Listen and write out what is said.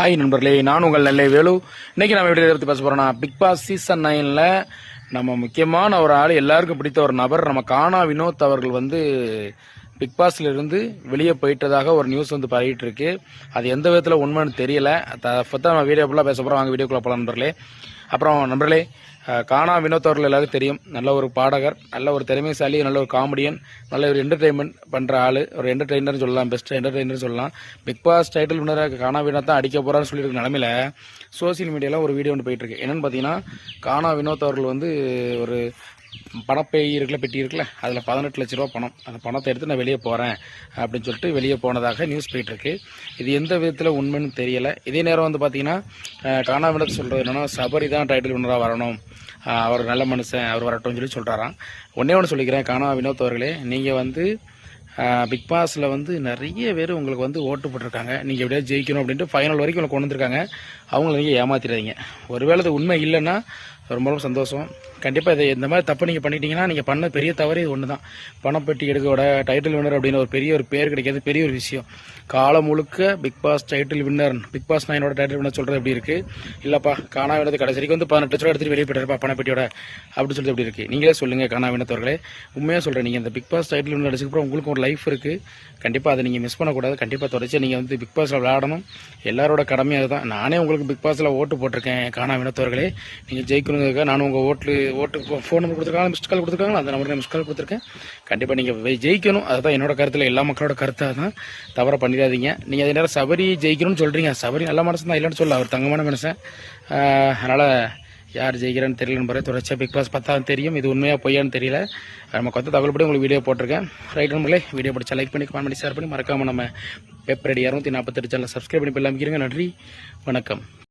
Hi நண்பர்களே நான் உங்கள் நெல்லை வேலு. இன்னைக்கு நம்ம எப்படி பற்றி பேச போகிறோம்னா பிக் பாஸ் சீசன் நைனில் நம்ம முக்கியமான ஒரு ஆள் எல்லாருக்கும் பிடித்த ஒரு நபர் நம்ம கானா வினோத் அவர்கள் வந்து பிக் பாஸ்ல இருந்து வெளியே போயிட்டதாக ஒரு நியூஸ் வந்து பரவிட்டு இருக்கு. அது எந்த விதத்தில் உண்மைன்னு தெரியல. ஃபஸ்ட்டாக நம்ம வீடியோ ஃபுல்லாக பேச போகிறோம் வாங்க வீடியோக்குள்ள போகலாம் நண்பர்களே. அப்புறம் நண்பர்களே கானா வினோத் அவர்கள் எல்லாருக்கும் தெரியும். நல்ல ஒரு பாடகர் நல்ல ஒரு திறமைசாலி நல்ல ஒரு காமெடியன் நல்ல ஒரு என்டர்டைன்மெண்ட் பண்ணுற ஆளு. ஒரு என்டர்டைனர் சொல்லலாம் பெஸ்ட் என்டர்டெய்னர் சொல்லலாம். பிக் பாஸ் டைட்டில் வினராக கானா வினோத் தான் அடிக்க போகிறான்னு சொல்லியிருக்க நிலமையில சோசியல் மீடியாவில் ஒரு வீடியோ ஒன்று போயிட்டுருக்கு என்னென்னு என்னன்னு பார்த்தீங்கன்னா கானா வினோத் அவர்கள் வந்து ஒரு பணப்பை இருக்குல்ல பெட்டி இருக்குல்ல அதில் பதினெட்டு லட்ச ரூபா பணம். அந்த பணத்தை எடுத்து நான் வெளியே போகிறேன் அப்படின்னு சொல்லிட்டு வெளியே போனதாக நியூஸ் போயிட்டுருக்கு. இது எந்த விதத்தில் உண்மைன்னு தெரியலை. இதே நேரம் வந்து பார்த்தீங்கன்னா அஹ், கானா சொல்கிறது என்னென்னா சபரி தான் டைட்டில் வினராக வரணும். அவர் நல்ல மனுஷன் அவர் வரட்டும்னு சொல்லி சொல்கிறாராம் ஒன்னே ஒன்று சொல்லிக்கிறேன் கானா வினோத் அவர்களே. நீங்கள் வந்து பிக் பாஸில் வந்து நிறைய பேர் உங்களுக்கு வந்து ஓட்டு போட்டிருக்காங்க. நீங்கள் எப்படியாவது ஜெயிக்கணும் அப்படின்ட்டு ஃபைனல் வரைக்கும் உங்களை கொண்டு வந்திருக்காங்க. அவங்கள நீங்கள் ஏமாத்திடாதீங்க. ஒருவேளை அது உண்மை இல்லைன்னா ரொம்ப ரொம்ப சந்தோஷம். கண்டிப்பாக இதை இந்த மாதிரி தப்பு நீங்கள் பண்ணிட்டீங்கன்னா நீங்கள் பண்ண பெரிய தவறு இது ஒன்று தான் பணப்பெட்டி எடுக்கோட டைட்டில் வின்னர் அப்படின்னு ஒரு பெரிய ஒரு பேர் கிடைக்காது பெரிய ஒரு விஷயம். காலம் முழுக்க Big Boss title winner Big Boss நைனோட title winner சொல்கிறது எப்படி இருக்குது இல்லைப்பா காணா வினது கடைசிக்கு வந்து பதினெட்டு லட்ச எடுத்துகிட்டு எடுத்துட்டு வெளியே போயிட்டாருப்பா பணப்பெட்டியோட அப்படி சொல்லிட்டு எப்படி இருக்குது நீங்களே சொல்லுங்கள் காணா வினத்தவர்களே உண்மையாக சொல்கிறேன் நீங்கள் இந்த பிக் பாஸ் டைட்டில் வின்னர் அடிச்சதுக்கப்புறம் உங்களுக்கு ஒரு லைஃப் இருக்குது கண்டிப்பாக அதை நீங்கள் மிஸ் பண்ணக்கூடாது. கண்டிப்பாக தொடர்ச்சி நீங்கள் வந்து பிக் பாஸில் விளையாடணும். எல்லாரோட கடமையாக அதுதான். நானே உங்களுக்கு பிக் பாஸில் ஓட்டு போட்டிருக்கேன் காணா வினத்தவர்களே நீங்கள் ஜெயிக்கணும் சொல்லுங்கக்கா நானும் உங்கள் ஓட்டு ஓட்டு ஃபோன் நம்பர் கொடுத்துருக்காங்க மிஸ்ட் கால் கொடுத்துருக்காங்களா? அந்த நம்பருக்கு மிஸ்ட் கால் கொடுத்துருக்கேன். கண்டிப்பாக நீங்கள் ஜெயிக்கணும். அதுதான் என்னோட கருத்தில் எல்லா மக்களோட கருத்தாக தான். தவற பண்ணிடாதீங்க. நீங்கள் அதே நேரம் சபரி ஜெயிக்கணும்னு சொல்கிறீங்க சபரி நல்ல மனுஷன் தான் இல்லைன்னு சொல்ல. அவர் தங்கமான மனுஷன். அதனால் யார் ஜெயிக்கிறேன்னு தெரியல நம்பரே தொடர்ச்சியாக பிக் பாஸ் பார்த்தா தெரியும். இது உண்மையாக பொய்யான்னு தெரியல. நம்ம கொத்த தகவல்படி உங்களுக்கு வீடியோ போட்டிருக்கேன். ரைட் நம்பர்களே வீடியோ பிடிச்சா லைக் பண்ணி கமெண்ட் பண்ணி ஷேர் பண்ணி மறக்காமல் நம்ம பேப்பர் ரெடி இரநூத்தி நாற்பத்தெட்டு சேனல் சப்ஸ்கிரைப் பண்ணி போய் நன்றி. வணக்கம்.